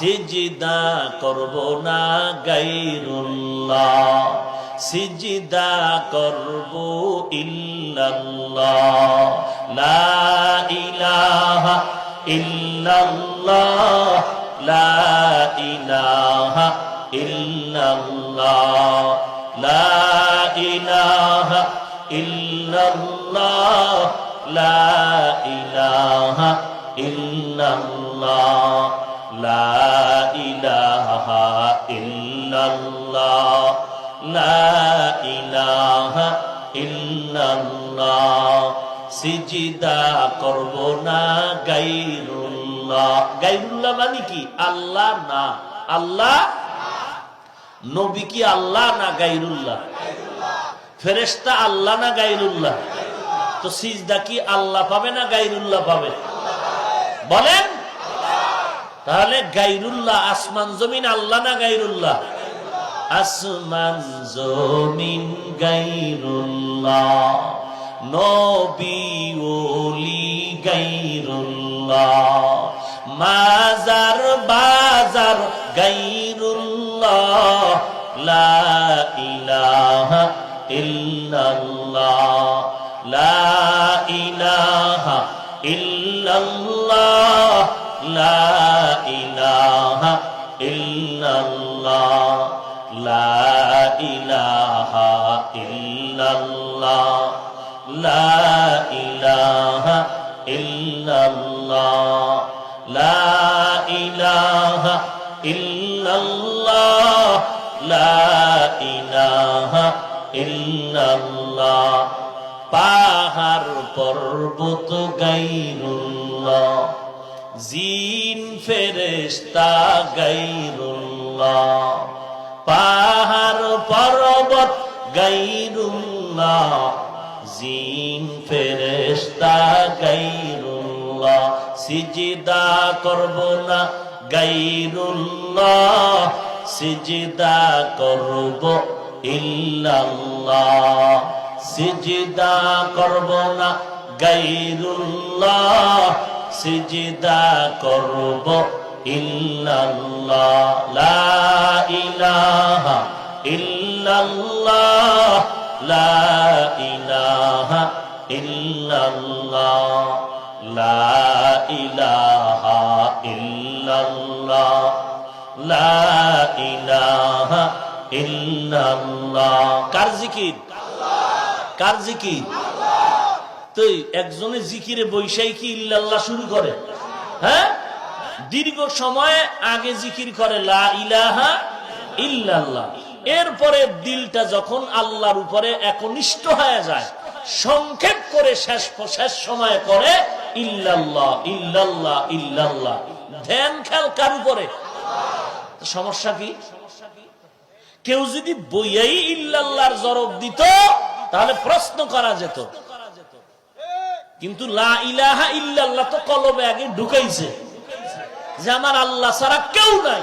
সিজিদা করব না গাইরুল্লাহ। সিজিদা করব ইল্লাল্লাহ। লা ইলাহা ইল্লাল্লাহ। লা ইলাহা ইল্লাল্লাহ। লা ইলাহা ইল্লাল্লাহ। লা ইলাহা ইল্লাল্লাহ। লা সিজদা করব না গাইরুল্লাহ গাইরুল্লাহ মানে কি? আল্লাহ না। আল্লাহ? নবী কি আল্লাহ না গাইরুল্লাহ ফেরেশতা আল্লাহ না গাইরুল্লাহ তো সিজদা কি আল্লাহ পাবে না গাইরুল্লাহ পাবে? বলেন। তাহলে গাইরুল্লাহ আসমান জমিন আল্লাহ না গাইরুল্লাহ? আসমান জমিন গাইরুল্লাহ, নবী গাইরুল্লাহ, মাজার, বাজার গাইরুল্লাহ, লা ইলাহা ইল্লাল্লাহ, লা ইলাহা ইল্লাল্লাহ, লা ইল্লাল্লাহ, লা ইলাহা ইল্লাল্লাহ, লা ইলাহা ইল্লাল্লাহ, লা ইলাহা ইল্লাল্লাহ, লা ইলাহা ইল্লাল্লাহ। পর্বত গাইরুল্লাহ। জিন ফেরেস্তা গাইরুল্লাহ, পাহাড় পর্বত গাইরুল্লাহ, জিন ফেরেস্তা গাইরুল্লাহ, সিজিদা করব না গাইরুল্লাহ, সিজিদা করব ইল্লাল্লাহ, সিজিদা করব না গাইরুল্লাহ। সিজদা করব ইল্লাল্লাহ, লা ইলাহা ইল্লাল্লাহ, লা ইলাহা ইল্লাল্লাহ, লা ইলাহা ইল্লাল্লাহ, লা ইলাহা ইল্লাল্লাহ। কার জিকির? কার জিকির? একজনে জিকিরে বৈশাই কি ইল্লাল্লাহ শুরু করে? হ্যাঁ? দীর্ঘ সময় আগে জিকির করে, লা ইলাহা ইল্লাল্লাহ। এরপরে দিলটা যখন আল্লাহর উপরে একনিষ্ঠ হয়ে যায়, সংক্ষেপ করে শেষ শেষ সময় করে, ইল্লাল্লাহ ইল্লাল্লাহ ইল্লাল্লাহ। ধ্যান খেল কার উপরে? সমস্যা কি? কেউ যদি বইয়াই ইল্লাল্লাহর জরব দিত, তাহলে প্রশ্ন করা যেত কিন্তু লা ইলাহা ইল্লাল্লাহ তো কলবে আগে ঢুকাইছে। যে আমার আল্লাহ ছাড়া কেউ নাই।